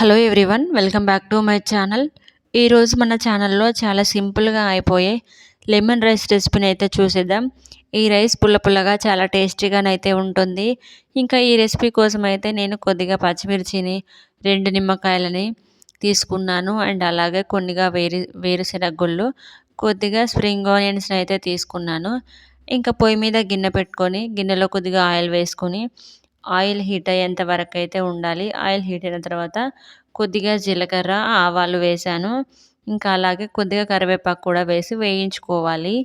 Hello everyone welcome back to my channel. ఈరోజు మన ఛానల్లో చాలా సింపుల్గా అయిపోయే లెమన్ రైస్ రెసిపీని అయితే చూసేద్దాం. ఈ రైస్ పుల్ల పుల్లగా చాలా టేస్టీగానైతే ఉంటుంది. ఇంకా ఈ రెసిపీ కోసం అయితే నేను కొద్దిగా పచ్చిమిర్చిని రెండు నిమ్మకాయలని తీసుకున్నాను. అండ్ అలాగే కొన్నిగా వేరు వేరుశెనగ గుళ్ళు కొద్దిగా స్ప్రింగ్ ఆనియన్స్ని అయితే తీసుకున్నాను. ఇంకా పొయ్యి మీద గిన్నె పెట్టుకొని గిన్నెలో కొద్దిగా ఆయిల్ వేసుకొని ఆయిల్ హీట్ అయ్యేంత వరకు అయితే ఉండాలి. ఆయిల్ హీట్ అయిన తర్వాత కొద్దిగా జీలకర్ర ఆవాలు వేసాను. ఇంకా అలాగే కొద్దిగా కరివేపాకు కూడా వేసి వేయించుకోవాలి.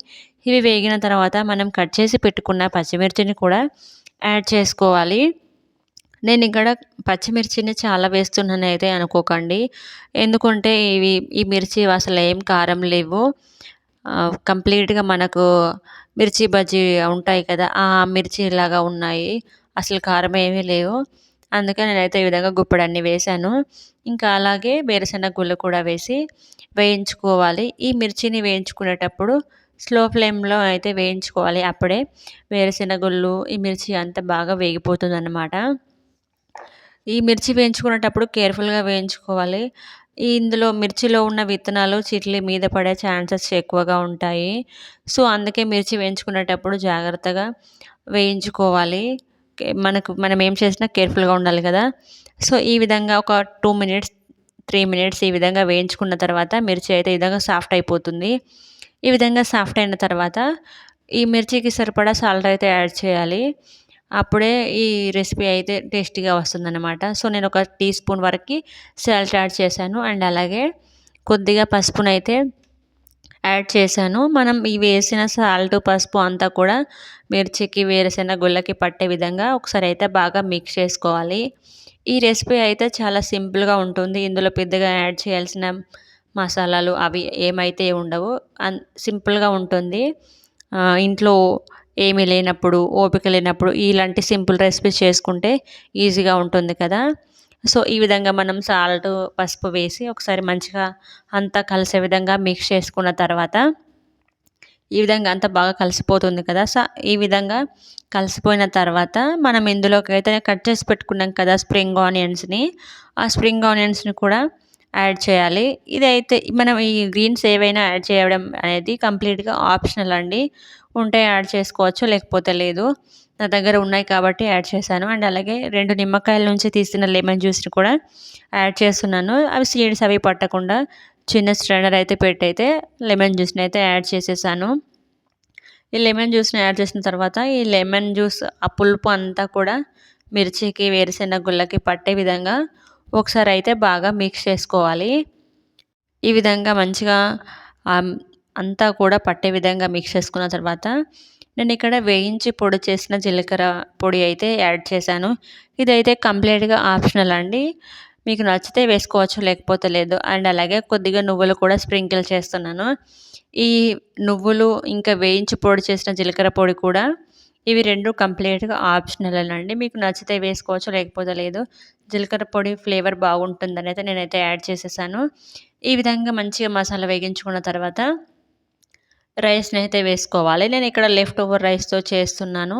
ఇవి వేగిన తర్వాత మనం కట్ చేసి పెట్టుకున్న పచ్చిమిర్చిని కూడా యాడ్ చేసుకోవాలి. నేను ఇక్కడ పచ్చిమిర్చిని చాలా వేస్తున్నాను అయితే అనుకోకండి. ఎందుకంటే ఇవి ఈ మిర్చి అసలు ఏం కారం లేవు. కంప్లీట్గా మనకు మిర్చి బజ్జీ ఉంటాయి కదా ఆ మిర్చి ఇలాగా ఉన్నాయి. అసలు కారం ఏమీ లేవు. అందుకే నేనైతే ఈ విధంగా గుప్పడన్ని వేశాను. ఇంకా అలాగే వేరుశెనగ గుళ్ళు కూడా వేసి వేయించుకోవాలి. ఈ మిర్చిని వేయించుకునేటప్పుడు స్లో ఫ్లేమ్లో అయితే వేయించుకోవాలి. అప్పుడే వేరుశెనగుళ్ళు ఈ మిర్చి అంతా బాగా వేగిపోతుంది అన్నమాట ఈ మిర్చి వేయించుకునేటప్పుడు కేర్ఫుల్గా వేయించుకోవాలి. ఇందులో మిర్చిలో ఉన్న విత్తనాలు చిట్లి మీద పడే ఛాన్సెస్ ఎక్కువగా ఉంటాయి. సో అందుకే మిర్చి వేయించుకునేటప్పుడు జాగ్రత్తగా వేయించుకోవాలి. మనకు మనం ఏం చేసినా కేర్ఫుల్గా ఉండాలి కదా. సో ఈ విధంగా ఒక టూ మినిట్స్ త్రీ మినిట్స్ ఈ విధంగా వేయించుకున్న తర్వాత మిర్చి అయితే ఈ విధంగా సాఫ్ట్ అయిపోతుంది. ఈ విధంగా సాఫ్ట్ అయిన తర్వాత ఈ మిర్చికి సరిపడా సాల్ట్ అయితే యాడ్ చేయాలి. అప్పుడే ఈ రెసిపీ అయితే టేస్టీగా వస్తుందన్నమాట. సో నేను ఒక టీ స్పూన్ వరకు సాల్ట్ యాడ్ చేశాను. అండ్ అలాగే కొద్దిగా పసుపునైతే యాడ్ చేశాను. మనం ఈ వేసిన సాల్ట్ పసుపు అంతా కూడా మిర్చికి వేరుశెనగ గుళ్ళకి పట్టే విధంగా ఒకసారి అయితే బాగా మిక్స్ చేసుకోవాలి. ఈ రెసిపీ అయితే చాలా సింపుల్గా ఉంటుంది. ఇందులో పెద్దగా యాడ్ చేయాల్సిన మసాలాలు అవి ఏమైతే ఉండవు అన్ సింపుల్గా ఉంటుంది. ఇంట్లో ఏమీ లేనప్పుడు ఓపిక లేనప్పుడు ఇలాంటి సింపుల్ రెసిపీస్ చేసుకుంటే ఈజీగా ఉంటుంది కదా. సో ఈ విధంగా మనం సాల్ట్ పసుపు వేసి ఒకసారి మంచిగా అంతా కలిసే విధంగా మిక్స్ చేసుకున్న తర్వాత ఈ విధంగా అంతా బాగా కలిసిపోతుంది కదా. సో ఈ విధంగా కలిసిపోయిన తర్వాత మనం ఇందులోకి అయితే కట్ చేసి పెట్టుకున్నాం కదా స్ప్రింగ్ ఆనియన్స్ని ఆ స్ప్రింగ్ ఆనియన్స్ని కూడా యాడ్ చేయాలి. ఇదైతే మనం ఈ గ్రీన్స్ ఏవైనా యాడ్ చేయడం అనేది కంప్లీట్గా ఆప్షనల్ అండి. ఉంటే యాడ్ చేసుకోవచ్చు లేకపోతే లేదు. నా దగ్గర ఉన్నాయి కాబట్టి యాడ్ చేశాను. అండ్ అలాగే రెండు నిమ్మకాయల నుంచి తీసిన లెమన్ జ్యూస్ని కూడా యాడ్ చేస్తున్నాను. అవి సీడ్స్ అవి పట్టకుండా చిన్న స్ట్రైనర్ అయితే పెట్టయితే లెమన్ జ్యూస్ని అయితే యాడ్ చేసేసాను. ఈ లెమన్ జ్యూస్ని యాడ్ చేసిన తర్వాత ఈ లెమన్ జ్యూస్ ఆ పులుపు అంతా కూడా మిర్చికి వేరుశెనగ గుళ్ళకి పట్టే విధంగా ఒకసారి అయితే బాగా మిక్స్ చేసుకోవాలి. ఈ విధంగా మంచిగా అంతా కూడా పట్టే విధంగా మిక్స్ చేసుకున్న తర్వాత నేను ఇక్కడ వేయించి పొడి చేసిన జీలకర్ర పొడి అయితే యాడ్ చేశాను. ఇదైతే కంప్లీట్గా ఆప్షనల్ అండి. మీకు నచ్చితే వేసుకోవచ్చు లేకపోతే లేదు. అండ్ అలాగే కొద్దిగా నువ్వులు కూడా స్ప్రింకిల్ చేస్తున్నాను. ఈ నువ్వులు ఇంకా వేయించి పొడి చేసిన జీలకర్ర పొడి కూడా ఇవి రెండు కంప్లీట్గా ఆప్షనల్ అండి. మీకు నచ్చితే వేసుకోవచ్చు లేకపోతే లేదు. జీలకర్ర పొడి ఫ్లేవర్ బాగుంటుందని అయితే నేనైతే యాడ్ చేసేసాను. ఈ విధంగా మంచిగా మసాలా వేగించుకున్న తర్వాత రైస్ని అయితే వేసుకోవాలి. నేను ఇక్కడ లెఫ్ట్ ఓవర్ రైస్తో చేస్తున్నాను.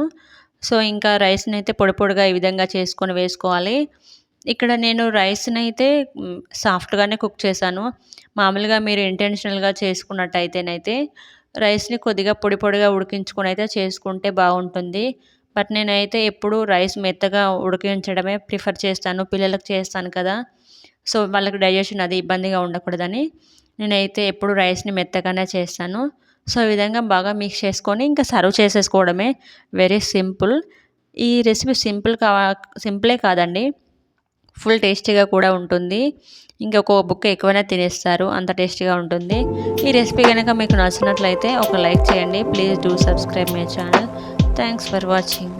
సో ఇంకా రైస్ని అయితే పొడి పొడిగా ఈ విధంగా చేసుకొని వేసుకోవాలి. ఇక్కడ నేను రైస్ని అయితే సాఫ్ట్గానే కుక్ చేశాను. మామూలుగా మీరు ఇంటెన్షనల్గా చేసుకున్నట్టయితేనైతే రైస్ని కొద్దిగా పొడి పొడిగా ఉడికించుకొని అయితే చేసుకుంటే బాగుంటుంది. బట్ నేనైతే ఎప్పుడు రైస్ మెత్తగా ఉడికించడమే ప్రిఫర్ చేస్తాను. పిల్లలకు చేస్తాను కదా. సో వాళ్ళకి డైజెషన్ అది ఇబ్బందిగా ఉండకూడదని నేనైతే ఎప్పుడు రైస్ని మెత్తగానే చేస్తాను. సో ఈ విధంగా బాగా మిక్స్ చేసుకొని ఇంకా సర్వ్ చేసేసుకోవడమే వెరీ సింపుల్ ఈ రెసిపీ సింపుల్ కా సింపులే కాదండి. ఫుల్ టేస్టీగా కూడా ఉంటుంది. ఇంకా బుక్ ఎక్కువైనా తినేస్తారు. అంత టేస్టీగా ఉంటుంది. ఈ రెసిపీ కనుక మీకు నచ్చినట్లయితే ఒక లైక్ చేయండి. Please do subscribe my channel thanks for watching